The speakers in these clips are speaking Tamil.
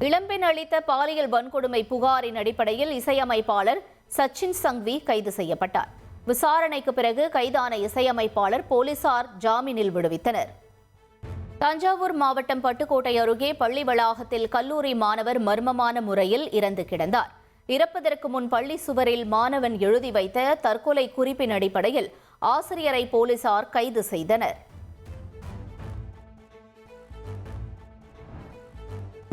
இளம்பெண் அளித்த பாலியல் வன்கொடுமை புகாரின் அடிப்படையில் இசையமைப்பாளர் சச்சின் சங்வி கைது செய்யப்பட்டார். விசாரணைக்கு பிறகு கைதான இசையமைப்பாளர் போலீசார் ஜாமீனில் விடுவித்தனர். தஞ்சாவூர் மாவட்டம் பட்டுக்கோட்டை அருகே பள்ளி வளாகத்தில் கல்லூரி மாணவர் மர்மமான முறையில் இறந்து கிடந்தார். இறப்பதற்கு முன் பள்ளி சுவரில் மாணவன் எழுதி வைத்த தற்கொலை குறிப்பின் அடிப்படையில் ஆசிரியரை போலீசார் கைது செய்தனர்.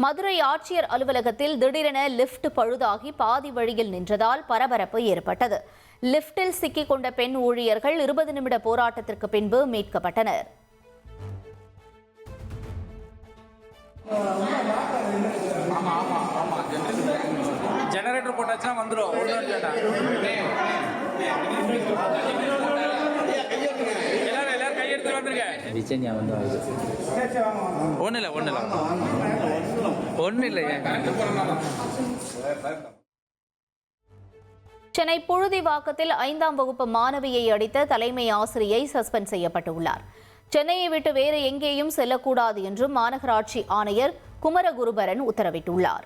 மதுரை ஆட்சியர் அலுவலகத்தில் திடீரென லிஃப்ட் பழுதாகி பாதி வழியில் நின்றதால் பரபரப்பு ஏற்பட்டது. லிஃப்டில் சிக்கிக் கொண்ட பெண் ஊழியர்கள் இருபது நிமிட போராட்டத்திற்கு பின்பு மீட்கப்பட்டனர். ஜெனரேட்டர் போட்டாச்சுன்னா வந்துடும் வந்து ஒன்றும் இல்லை ஒன்றும் இல்லை ஒன்றும் இல்லை சென்னை புழுதிவாக்கத்தில் ஐந்தாம் வகுப்பு மாணவியை அடித்த தலைமை ஆசிரியை சஸ்பெண்ட் செய்யப்பட்டுள்ளார். சென்னையை விட்டு வேறு எங்கேயும் செல்லக்கூடாது என்றும் மாநகராட்சி ஆணையர் குமரகுருபரன் உத்தரவிட்டுள்ளார்.